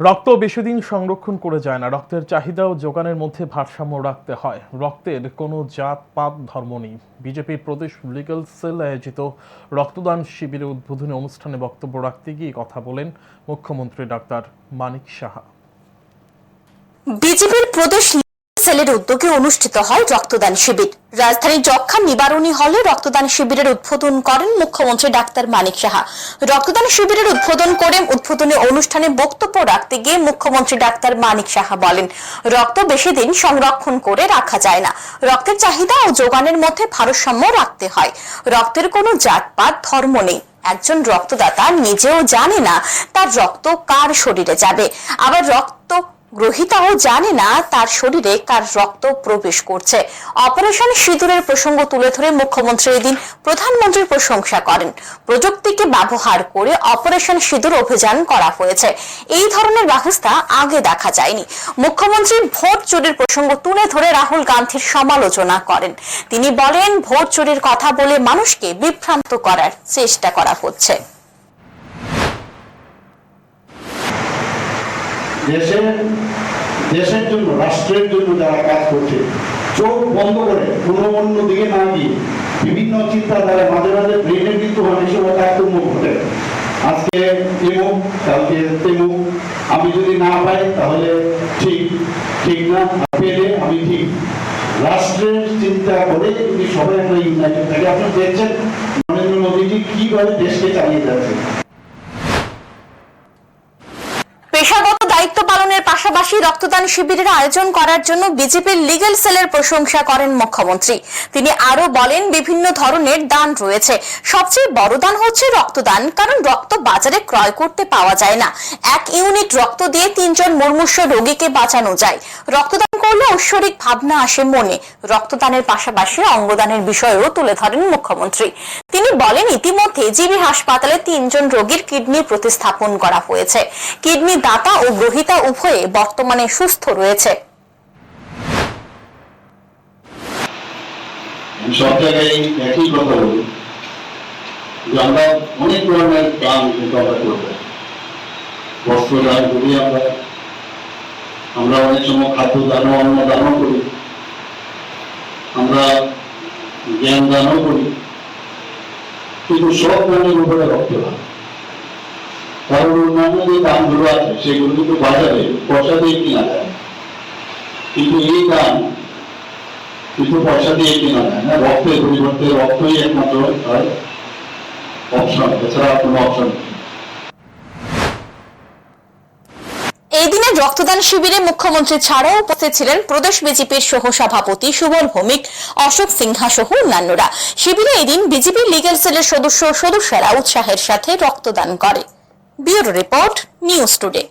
রক্ত বেশিদিন সংরক্ষণ করে যায় না। রক্তের চাহিদা ও যোগানের মধ্যে ভারসাম্য রাখতে হয়। রক্তের কোনো জাত, পাত, ধর্ম নেই। বিজেপির প্রদেশ লিগাল সেল আয়োজিত রক্তদান শিবিরের উদ্বোধনী অনুষ্ঠানে বক্তব্য রাখতে গিয়ে কথা বলেন মুখ্যমন্ত্রী ডাক্তার মানিক সাহা। বিজেপির প্রদেশ সেলের উদ্যোগে অনুষ্ঠিত হয় রক্তদান শিবির। রাজধানীর যক্ষা নিবারণী হলে রক্তদান শিবিরের উদ্বোধন করেন মুখ্যমন্ত্রী ডাক্তার মানিক সাহা। রক্তদান শিবিরের উদ্বোধন করে উদ্বোধনী অনুষ্ঠানে বক্তব্য রাখতে গিয়ে মুখ্যমন্ত্রী ডাক্তার মানিক সাহা বলেন, রক্ত বেশি দিন সংরক্ষণ করে রাখা যায় না। রক্তের চাহিদা ও যোগানের মধ্যে ভারসাম্য রাখতে হয়। রক্তের কোনো জাতপাত, ধর্ম নেই। একজন রক্তদাতা নিজেও জানে না তার রক্ত কার শরীরে যাবে। আবার রক্ত গ্রহিতাও জানে না তার শরীরে কার রক্ত প্রবেশ করছে। অপারেশন সিঁদুরের প্রসঙ্গ তুলে ধরে মুখ্যমন্ত্রী এদিন প্রধানমন্ত্রীর প্রশংসা করেন। প্রযুক্তিকে ব্যবহার করে অপারেশন সিঁদুর অভিযান করা হয়েছে। এই ধরনের ব্যবস্থা আগে দেখা যায়নি। মুখ্যমন্ত্রী ভোট চুরির প্রসঙ্গ তুলে ধরে রাহুল গান্ধীর সমালোচনা করেন। তিনি বলেন, ভোট চুরির কথা বলে মানুষকে বিভ্রান্ত করার চেষ্টা করা হচ্ছে। দেশের দেশের জন্য, রাষ্ট্রের জন্য যারা কাজ করছে, চোখ বন্ধ করে কোনো অন্য দিকে না গিয়ে, বিভিন্ন চিন্তাধারা মাঝে মাঝে ব্রেনের কিন্তু অনেক সময় কাজকর্ম ঘটে। আজকে এমুক কালকে তেমুক আমি যদি না পাই, তাহলে ঠিক ঠিক না পেলে আমি ঠিক। রাষ্ট্রের চিন্তা করে যদি সবাই আমরা ইউনাইটেড থাকি, আপনি দেখছেন নরেন্দ্র মোদীজি কীভাবে দেশকে চালিয়ে যাচ্ছে। পেশাগত দায়িত্ব পালনের পাশাপাশি রক্তদান শিবিরের আয়োজন করার জন্য বিজেপির লিগেল সেলের প্রশংসা করেন মুখ্যমন্ত্রী। তিনি আরও বলেন, বিভিন্ন ধরনের দান রয়েছে। সবচেয়ে বড় দান হচ্ছে রক্তদান, কারণ রক্ত বাজারে ক্রয় করতে পাওয়া যায় না। এক ইউনিট রক্ত দিয়ে তিনজন মুমূর্ষ রোগীকে বাঁচানো যায়। রক্তদান করলে ঐশ্বরিক ভাবনা আসে মনে। রক্তদানের পাশাপাশি অঙ্গদানের বিষয়েও তুলে ধরেন মুখ্যমন্ত্রী। তিনি বলেন, ইতিমধ্যে জিবি হাসপাতালে তিনজন রোগীর কিডনি প্রতিস্থাপন করা হয়েছে। কিডনি দাতা ও গ্রহিতা উভয়ে বর্তমানে সুস্থ রয়েছে। আমরা অনেক ধরনের দান করব। বস্ত্র দান করি আমরা। আমরা অনেক সময় খাদ্য দানও, অন্ন দানও করি। আমরা জ্ঞান দানও করি। কিন্তু সব দানের উপরে রক্ত কারণ অন্যান্য যে দানগুলো আছে, সেগুলো কিন্তু বাজারে পয়সা দিয়ে কিনা যায়। কিন্তু এই দান কিন্তু পয়সা দিয়ে কেনা যায় না। রক্তের পরিবর্তে রক্তই একমাত্র হয় অপশন এছাড়া কোনো অপশন নেই। রক্তদান শিবিরে মুখ্যমন্ত্রী ছাড়াও উপস্থিত ছিলেন প্রদেশ বিজেপির সহ সভাপতি সুবল ভৌমিক, অশোক সিংহা সহ অন্যান্যরা। শিবিরে এদিন বিজেপি লিগাল সেলের সদস্য সদস্যরা উৎসাহের সাথে রক্তদান করে। Bureau report, news today.